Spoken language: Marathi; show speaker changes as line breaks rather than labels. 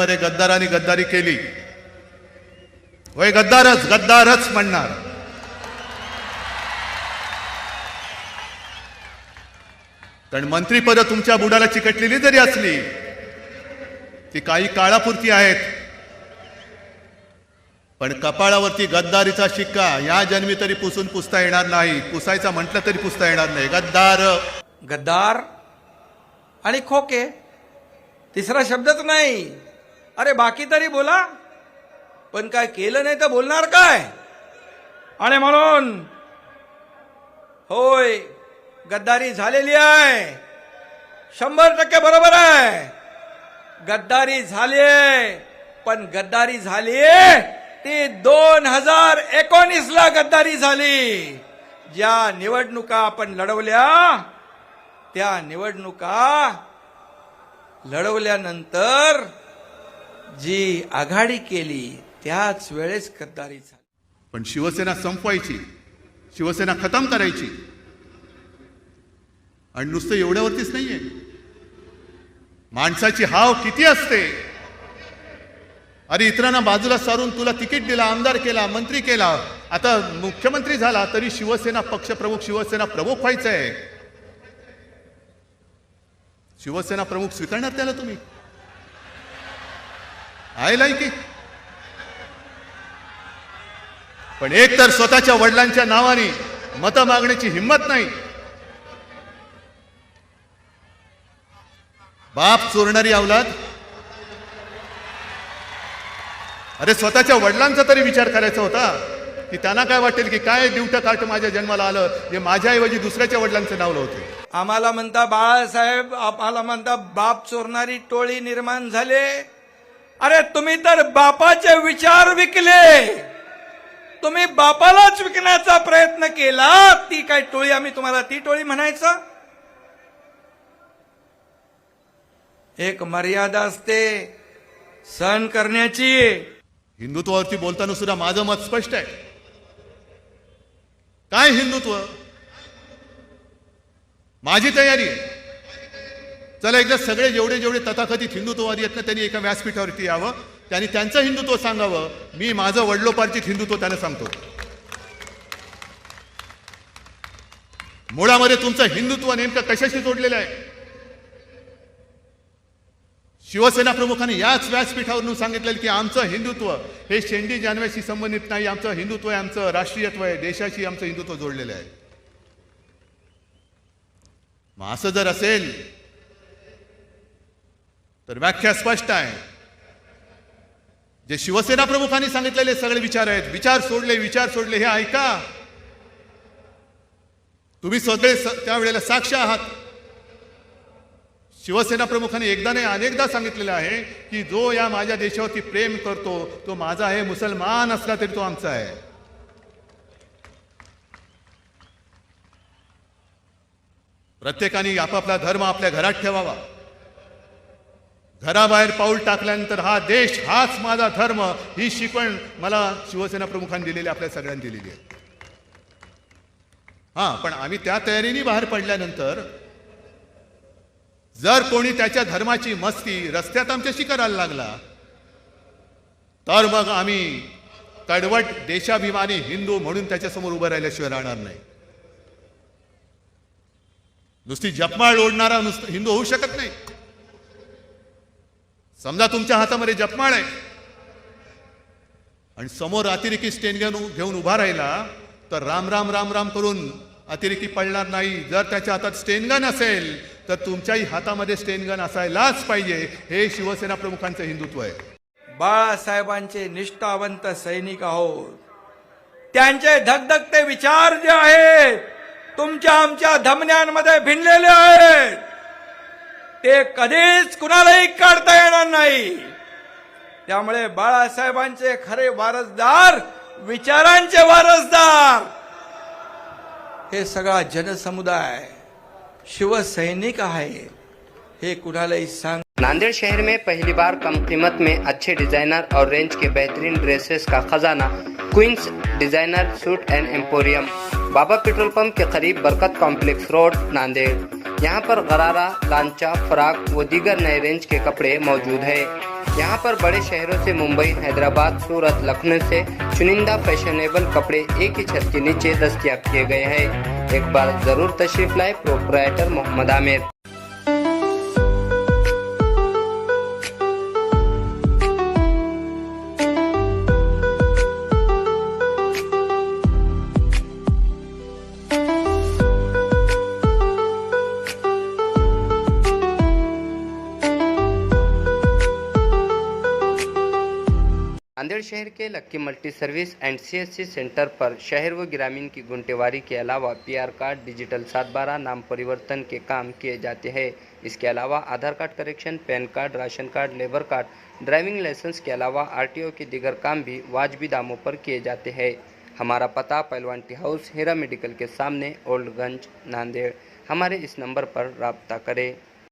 मध्ये गद्दाराने गद्दारी केली. होय गद्दारच गद्दारच म्हणणार. कारण मंत्रीपद तुमच्या बुडाला चिकटलेली जरी असली ती काही काळापुरती आहेत. पण कपाळावरती गद्दारीचा शिक्का या जन्मी तरी पुसून पुसता येणार नाही. पुसायचा म्हटलं तरी पुसता येणार नाही. गद्दार.
गद्दार आणि खोके. तिसरा शब्दच नाही. अरे बाकी तरी बोला. पण काय केलं नाही तर बोलणार काय? आणि म्हणून होय गद्दारी झालेली आहे. शंभर टक्के बरोबर आहे. गद्दारी झाली पण गद्दारी झाली ती दोन हजार एकोणीस ला गद्दारी झाली. ज्या निवडणुका आपण लढवल्या त्या निवडणुका लढवल्यानंतर जी आघाडी केली त्याच वेळेस गद्दारी झाली.
पण शिवसेना संपवायची शिवसेना खतम करायची. आणि नुसतं एवढ्यावरतीच नाहीये. माणसाची हाव किती असते? अरे इतरांना बाजूला सारून तुला तिकीट दिला आमदार केला मंत्री केला. आता मुख्यमंत्री झाला तरी शिवसेना पक्षप्रमुख शिवसेना प्रमुख व्हायचं आहे शिवसेना प्रमुख स्वीकारणार त्याला तुम्ही? आहे की पण एक तर स्वतःच्या वडिलांच्या नावाने मतं मागण्याची हिंमत नाही. बाप चोरणारी अवलाद अरे स्वतःच्या वडिलांचा तरी विचार करायचा होता की त्यांना काय वाटेल की काय दिवट काट माझ्या जन्माला आलं जे माझ्याऐवजी दुसऱ्याच्या वडिलांचं नाव होतं
आम्हाला म्हणता बाळासाहेब आम्हाला म्हणता बाप चोरणारी टोळी निर्माण झाले. अरे तुम्ही तर बापाचे विचार विकले. तुम्ही बापालाच विकण्याचा प्रयत्न केला. ती काय टोळी आम्ही तुम्हाला ती टोळी म्हणायचं? एक मर्यादा असते सहन करण्याची.
हिंदुत्वावरती बोलताना सुद्धा माझं मत स्पष्ट आहे. काय हिंदुत्व? माझी तयारी आहे. चला एकदा सगळे जेवढे जेवढे तथाकथित हिंदुत्ववादी आहेत ना त्यांनी एका व्यासपीठावरती यावं. त्यांनी त्यांचं हिंदुत्व सांगावं. मी माझं वडलोपार्जित हिंदुत्व त्यांना सांगतो. मुळामध्ये तुमचं हिंदुत्व नेमकं कशाशी जोडलेलं आहे? शिवसेना प्रमुखांनी याच व्यासपीठावरून सांगितलेलं की आमचं हिंदुत्व हे शेंडी जानव्याशी संबंधित नाही आमचं हिंदुत्व आहे आमचं राष्ट्रीयत्व आहे देशाशी आमचं हिंदुत्व जोडलेलं आहे. मग असं जर असेल तर व्याख्या स्पष्ट आहे. जे शिवसेना प्रमुखांनी सांगितलेले सगळे विचार आहेत. विचार सोडले विचार सोडले हे ऐका. तुम्ही सगळे स- त्यावेळेला साक्ष आहात. शिवसेना प्रमुखांनी एकदा नाही अनेकदा सांगितलेलं आहे की जो या माझ्या देशावरती प्रेम करतो तो माझा आहे मुसलमान असला तरी तो आमचा आहे. प्रत्येकाने आपापला धर्म आपल्या घरात ठेवावा. घराबाहेर पाऊल टाकल्यानंतर हा देश हाच माझा धर्म ही शिकवण मला शिवसेना प्रमुखांनी दिलेली आपल्या सगळ्यांनी दिलेली आहे. हा पण आम्ही त्या तयारीने बाहेर पडल्यानंतर जर कोणी त्याच्या धर्माची मस्ती रस्त्यात आमच्याशी करायला लागला तर मग आम्ही कडवट देशाभिमानी हिंदू म्हणून त्याच्यासमोर उभं राहिल्याशिवाय राहणार नाही. नुसती जपमाळ ओढणारा नुसतं हिंदू होऊ शकत नाही. समजा तुमच्या हातामध्ये जपमाळ आहे. आणि समोर अतिरेकी स्टेन घेऊन घेऊन उभा राहिला तर राम राम राम राम करून अतिरेकी पडणार नाही. जर त्याच्या हातात स्टेनगन असेल तर तुमच्याही हातामध्ये स्टेनगन असायलाच पाहिजे. हे शिवसेना प्रमुखांचं हिंदुत्व आहे.
बाळासाहेबांचे निष्ठावंत सैनिक आहोत. त्यांचे धगधगते विचार जे आहेत तुमच्या आमच्या धमन्यांमध्ये भिनलेले आहेत. ते कधीच कुणालाही काढता येणार नाही. त्यामुळे बाळासाहेबांचे खरे वारसदार विचारांचे वारसदार हे सगळा जनसमुदाय शिवसैनिक आहे हे कुणालाही सांग
नांदेड़ शहर में पहली बार कम कीमत में अच्छे डिजाइनर और रेंज के बेहतरीन ड्रेसेस का खजाना queens designer suit and emporium Baba petrol pump के करीब बरकत कॉम्प्लेक्स रोड नांदेड़। यहाँ पर गरारा लांचा फ्राक व दीगर नए रेंज के कपड़े मौजूद है। यहाँ पर बड़े शहरों से मुंबई हैदराबाद सूरत लखनऊ से चुनिंदा फैशनेबल कपड़े एक ही छत के नीचे दस्तियाब किए गए हैं। एक बार जरूर तशरीफ लाए प्रोपराइटर मोहम्मद आमिर। नांदेड़ शहर के lucky multi service and CSC centre पर शहर व ग्रामीण की गुंटेवारी के अलावा पीआर कार्ड, डिजिटल सात बारह नाम परिवर्तन के काम किए जाते हैं। इसके अलावा Aadhaar card correction, PAN card, ration card, labour card, driving licence के अलावा आरटीओ के दीगर काम भी वाजबी दामों पर किए जाते हैं। हमारा पता Pehalwan tea house, Hera medical के सामने, ओल्डगंज, नांदेड़। हमारे इस नंबर पर रबता करें।